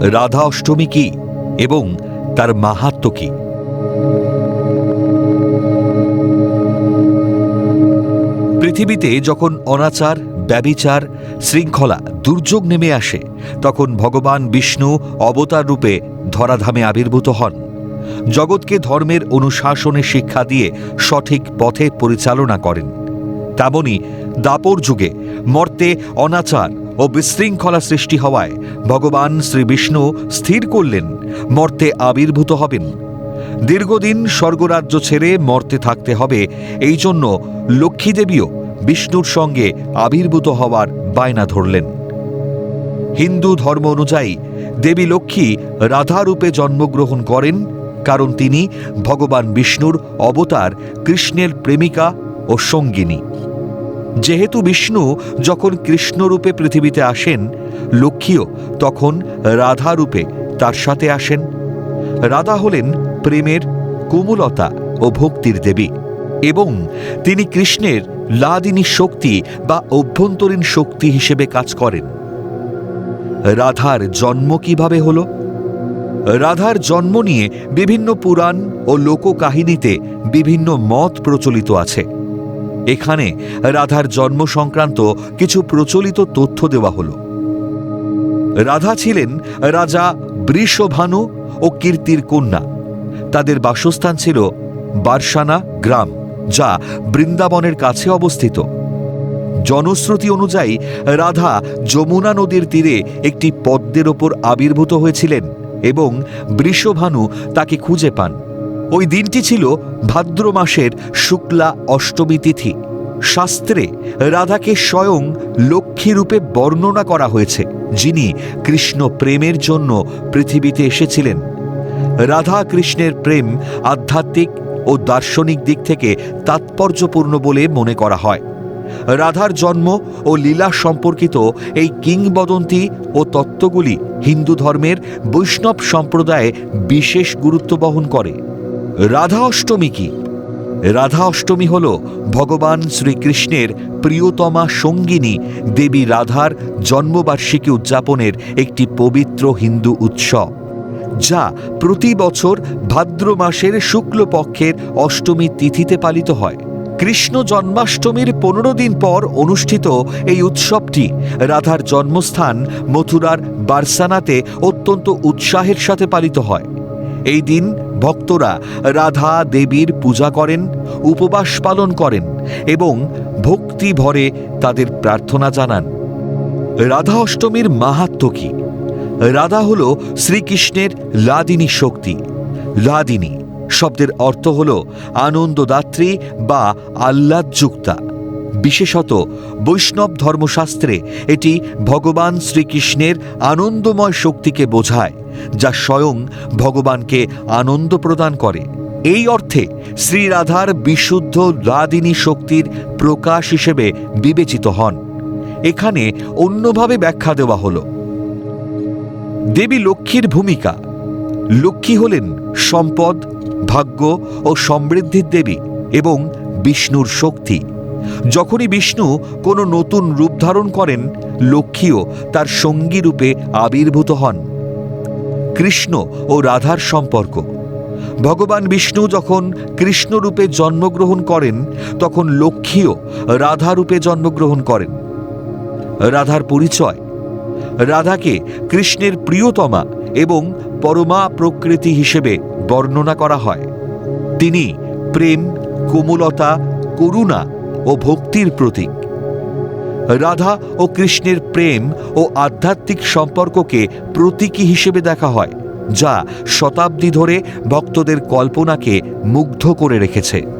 রাধা অষ্টমী কি এবং তার মাহাত্ম কি? পৃথিবীতে যখন অনাচার, ব্যবিচার, শৃঙ্খলা, দুর্যোগ নেমে আসে, তখন ভগবান বিষ্ণু অবতার রূপে ধরাধামে আবির্ভূত হন। জগৎকে ধর্মের অনুশাসনে শিক্ষা দিয়ে সঠিক পথে পরিচালনা করেন। তেমনি দাপর যুগে মর্তে অনাচার ও বিশৃঙ্খলা সৃষ্টি হওয়ায় ভগবান শ্রী বিষ্ণু স্থির করলেন, মর্তে আবির্ভূত হবেন। দীর্ঘদিন স্বর্গরাজ্য ছেড়ে মর্তে থাকতে হবে, এই জন্য লক্ষ্মীদেবীও বিষ্ণুর সঙ্গে আবির্ভূত হওয়ার বায়না ধরলেন। হিন্দু ধর্ম অনুযায়ী দেবী লক্ষ্মী রাধারূপে জন্মগ্রহণ করেন, কারণ তিনি ভগবান বিষ্ণুর অবতার কৃষ্ণের প্রেমিকা ও সঙ্গিনী। যেহেতু বিষ্ণু যখন কৃষ্ণরূপে পৃথিবীতে আসেন, লক্ষ্মীও তখন রাধারূপে তার সাথে আসেন। রাধা হলেন প্রেমের কোমলতা ও ভক্তির দেবী এবং তিনি কৃষ্ণের লাদিনী শক্তি বা অভ্যন্তরীণ শক্তি হিসেবে কাজ করেন। রাধার জন্ম কীভাবে হল? রাধার জন্ম নিয়ে বিভিন্ন পুরাণ ও লোককাহিনীতে বিভিন্ন মত প্রচলিত আছে। এখানে রাধার জন্ম সংক্রান্ত কিছু প্রচলিত তথ্য দেওয়া হল। রাধা ছিলেন রাজা বৃষভানু ও কীর্তির কন্যা। তাদের বাসস্থান ছিল বারসানা গ্রাম, যা বৃন্দাবনের কাছে অবস্থিত। জনশ্রুতি অনুযায়ী রাধা যমুনা নদীর তীরে একটি পদ্মের ওপর আবির্ভূত হয়েছিলেন এবং বৃষভানু তাকে খুঁজে পান। ওই দিনটি ছিল ভাদ্র মাসের শুক্লা অষ্টমী তিথি। শাস্ত্রে রাধাকে স্বয়ং লক্ষ্মী রূপে বর্ণনা করা হয়েছে, যিনি কৃষ্ণ প্রেমের জন্য পৃথিবীতে এসেছিলেন। রাধা কৃষ্ণের প্রেম আধ্যাত্মিক ও দার্শনিক দিক থেকে তাৎপর্যপূর্ণ বলে মনে করা হয়। রাধার জন্ম ও লীলা সম্পর্কিত এই কিংবদন্তি ও তত্ত্বগুলি হিন্দু ধর্মের বৈষ্ণব সম্প্রদায়ে বিশেষ গুরুত্ব বহন করে। রাধা অষ্টমী কি? রাধা অষ্টমী হল ভগবান শ্রীকৃষ্ণের প্রিয়তমা সঙ্গিনী দেবী রাধার জন্মবার্ষিকী উদযাপনের একটি পবিত্র হিন্দু উৎসব, যা প্রতি বছর ভাদ্র মাসের শুক্লপক্ষের অষ্টমী তিথিতে পালিত হয়। কৃষ্ণ জন্মাষ্টমীর পনেরো দিন পর অনুষ্ঠিত এই উৎসবটি রাধার জন্মস্থান মথুরার বারসানাতে অত্যন্ত উৎসাহের সাথে পালিত হয়। এই দিন ভক্তরা রাধা দেবীর পূজা করেন, উপবাস পালন করেন এবং ভক্তি ভরে তাদের প্রার্থনা জানান। রাধা অষ্টমীর মাহাত্ম কি? রাধা হল শ্রীকৃষ্ণের লাদিনী শক্তি। লাদিনী শব্দের অর্থ হল আনন্দদাত্রী বা আহ্লাদযুক্তা। বিশেষত বৈষ্ণব ধর্মশাস্ত্রে এটি ভগবান শ্রীকৃষ্ণের আনন্দময় শক্তিকে বোঝায়। যা স্বয়ং ভগবানকে আনন্দ প্রদান করে। এই অর্থে শ্রীরাধার বিশুদ্ধ লাদিনী শক্তির প্রকাশ হিসেবে বিবেচিত হন। এখানে অন্যভাবে ব্যাখ্যা দেওয়া হল। দেবী লক্ষ্মীর ভূমিকা। লক্ষ্মী হলেন সম্পদ, ভাগ্য ও সমৃদ্ধির দেবী এবং বিষ্ণুর শক্তি। যখনই বিষ্ণু কোনো নতুন রূপ ধারণ করেন, লক্ষ্মীও তার সঙ্গী রূপে আবির্ভূত হন। কৃষ্ণ ও রাধার সম্পর্ক। ভগবান বিষ্ণু যখন কৃষ্ণরূপে জন্মগ্রহণ করেন, তখন লক্ষ্মীও রাধারূপে জন্মগ্রহণ করেন। রাধার পরিচয়, রাধাকে কৃষ্ণের প্রিয়তমা এবং পরমা প্রকৃতি হিসেবে বর্ণনা করা হয়। তিনি প্রেম, কোমলতা, করুণা ও ভক্তির প্রতীক। রাধা ও কৃষ্ণের প্রেম ও আধ্যাত্মিক সম্পর্ককে প্রতীকী হিসেবে দেখা হয়, যা শতাব্দী ধরে ভক্তদের কল্পনাকে মুগ্ধ করে রেখেছে।